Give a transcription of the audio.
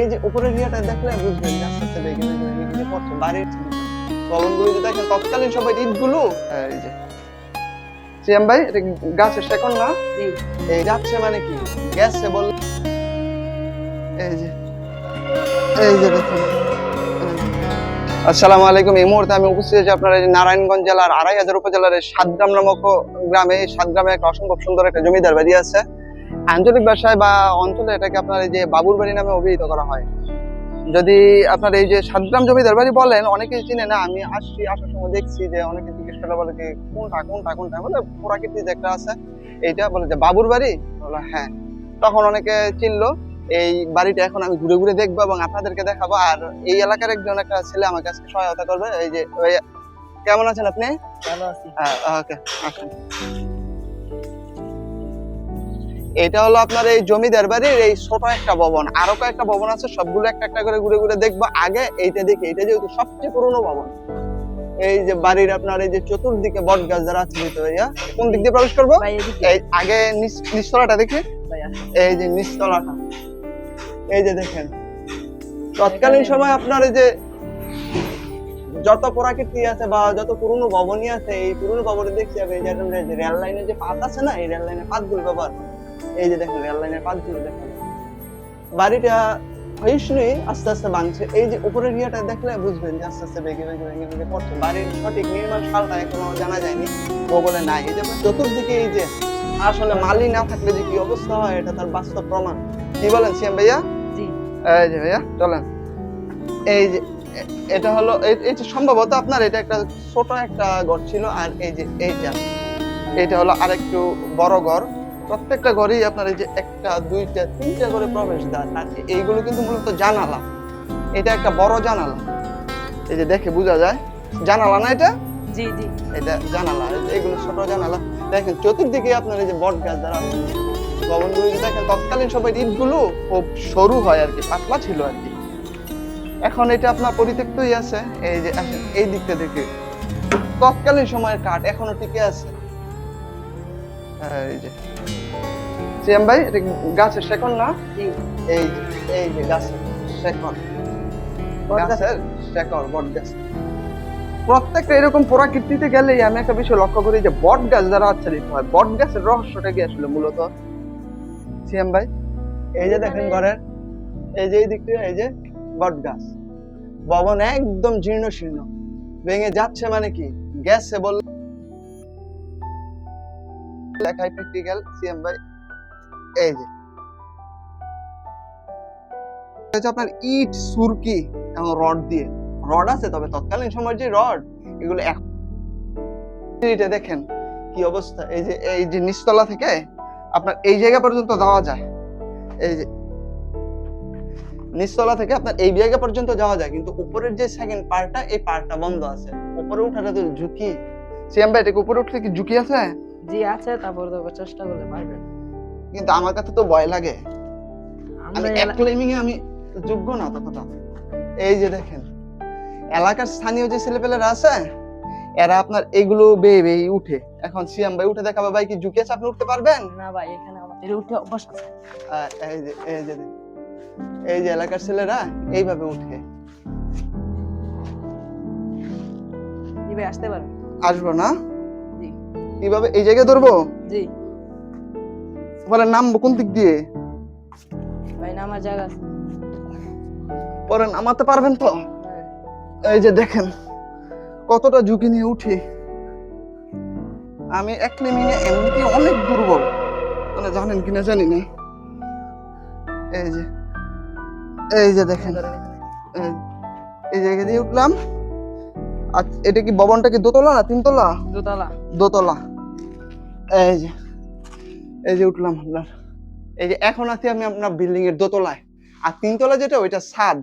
এই যে উপরের ইয়েটা দেখলে বুঝবেন যে আস্তে আস্তে বেগে বেগে পড়ছে বাড়ির যে দেখেন তৎকালীন সবাই ইটগুলো এই যে। ভাই এটা গাছের শেকন না? এই যাচ্ছে মানে কি? গেছে বল এই যে। এই যে দেখুন। আসসালামু আলাইকুম। এই মুহূর্তে আমি উপস্থিত আছি আপনার এই যে নারায়ণগঞ্জ জেলার আড়াই হাজার উপজেলার সাতগ্রাম নামক গ্রামে। এই সাতগ্রামে একটা অসম্ভব সুন্দর একটা জমিদার বাড়ি আছে। আঞ্চলিক ভাষায় বা অঞ্চলে এটাকে আপনার এই যে বাবুর বাড়ি নামে অভিহিত করা হয়। যদি আপনার এই যে সাতগ্রাম জমিদার বাড়ি বলেন অনেকেই চিনে না আমি আসছি আসার সময় দেখছি যে অনেকে জিজ্ঞেস করলে বলে কি কোনটা কোনটা কোনটা? বলে প্রাকৃতিক যে একটা আছে এইটা বলে যে বাবুর বাড়ি বলে হ্যাঁ। তখন অনেকে চিনলো এই বাড়িটা এখন আমি ঘুরে ঘুরে দেখব এবং আপনাদেরকে দেখাবো। আর এই এলাকার একজন একটা ছেলে আমাকে আজকে সহায়তা করবে এই যে ওই- কেমন আছেন আপনি? ভালো আছি। হ্যাঁ ওকে আসেন। এটা হলো আপনার এই জমিদার বাড়ির এই ছোট একটা ভবন। আরও কয়েকটা ভবন আছে সবগুলো একটা একটা করে ঘুরে ঘুরে দেখব। আগে এইটা দেখি এটা যেহেতু সবচেয়ে পুরনো ভবন। এই যে বাড়ির আপনার এই যে চতুর্দিকে বট গাছ যারা আছে ভাইয়া কোন দিক দিয়ে প্রবেশ করব? এই আগে নিচতলাটা দেখি? এই যে নিচতলাটা। এই যে দেখেন তৎকালীন সময় আপনার এই যে যত প্রকৃতি আছে বা যত পুরনো ভবনই আছে এই পুরনো ভবনে দেখছি রেল লাইনের যে পাত আছে না এই রেল লাইনের পাতগুলো ব্যবহার করে। এই যে দেখেন রেল লাইনের পাতগুলো দেখেন। বাড়িটা ক্ষয়িষ্ণুই আস্তে আস্তে ভাঙছে। এই যে উপরের ইয়েটা দেখলে বুঝবেন যে আস্তে আস্তে বেগে বেগে বেগে বেগে পড়ছে। বাড়ির সঠিক নির্মাণ সালটা এখনও জানা যায়নি ভূগোলে নাই। এই যে চতুর্দিকে এই যে আসলে মালি না থাকলে যে কি অবস্থা হয় এটা তার বাস্তব প্রমাণ। কি বলেন সিএম ভাইয়া? এই যে ভাইয়া চলেন। এই যে এটা হলো এই- এই যে সম্ভবত আপনার এটা একটা ছোট একটা ঘর ছিল আর এই যে এইটা এটা হলো আরেকটু বড় ঘর। প্রত্যেকটা ঘরেই আপনার এই যে একটা দুইটা তিনটা করে প্রবেশদ্বার আছে এইগুলো কিন্তু মূলত জানালা। এটা একটা বড় জানালা। এই যে দেখে বোঝা যায় জানালা না এটা? জি জি। এটা জানালা এগুলো ছোট জানালা। দেখেন চতুর্দিকে আপনার এই যে বট গাছ দ্বারা ভবনগুলো যে দেখেন তৎকালীন সবাই ইটগুলো খুব সরু হয় আর কি পাতলা ছিল আর কি। এখন এটা আপনার পরিত্যক্তই আছে। এই যে আসেন এই দিকটা দেখে। তৎকালীন সময়ের কাঠ এখনও টিকে আছে। এই যে। সিএম ভাই এটা গাছের শেকন না? এই এই যে গাছের গাছের বট গাছ। প্রত্যেকটা এরকম প্রকৃতিতে গেলেই আমি একটা বিষয় লক্ষ্য করি যে বট গাছ দ্বারা আচ্ছাদিত হয় বট গাছের রহস্যটা কি আসলে মূলত? সিএম ভাই? এই যে দেখেন ঘরের এই যে এই দিকটা এই যে বট গাছ। ভবন একদম জীর্ণ শীর্ণ ভেঙে যাচ্ছে মানে কি? গেছে বল লেখাই প্র্যাকটিক্যাল সিএম ভাই এই যে হচ্ছে আপনার ইট, সুরকি এবং রড দিয়ে। রড আছে, তবে তৎকালীন সময়ের যে রড, এগুলো এটা দেখেন কি অবস্থা। এই যে এই যে নিচতলা থেকে আপনার এই জায়গা পর্যন্ত যাওয়া যায়। এই যে নিচতলা থেকে আপনার এই জায়গা পর্যন্ত যাওয়া যায়, কিন্তু উপরের যে সেকেন্ড পার্টটা এই পার্টটা বন্ধ আছে। উপরে উঠাটা তো ঝুঁকি। সিএম ভাই এটাকে উপরে উঠলে কি ঝুঁকি আছে? জি আছে তারপর তো চেষ্টা করলে পারবেন কিন্তু আমার কাছে তো ভয় লাগে। আমি ক্লেমিং এ আমি যোগ্য না ততটা এই যে দেখেন এলাকার স্থানীয় যে ছেলেপেলেরা আছে এরা আপনার এগুলো বেয়ে বেয়ে উঠে। এখন সিয়াম ভাই উঠে দেখাবে ভাই কি ঝুঁকে আপনি উঠতে পারবেন? না ভাই এখানে আমাদের উঠে অভ্যাস আছে। এই যে এই যে। এই যে এলাকার ছেলেরা এইভাবে উঠে। আসতে পারবেন আসব না? কীভাবে এই জায়গায় ধরবো? জি। পরে নামবো কোন দিক দিয়ে? ভাই না আমার জায়গা আছে। পরে নামাতে পারবেন তো? হ্যাঁ। এই যে দেখেন কতটা ঝুঁকি নিয়ে উঠি। আমি এক লিমিনে এমনিতে অনেক দুর্বল। মানে জানেন কিনা জানি না। এই যে এই যে দেখেন। এই জায়গা দিয়ে উঠলাম। আর এটা কি ভবনটা কি দোতলা না তিনতলা? দোতলা। দোতলা। এই যে এই যে উঠলাম আপনার এই যে এখন আছি আমি আপনার বিল্ডিং এর দোতলায়। আর তিনতলা যেটা, ওইটা ছাদ।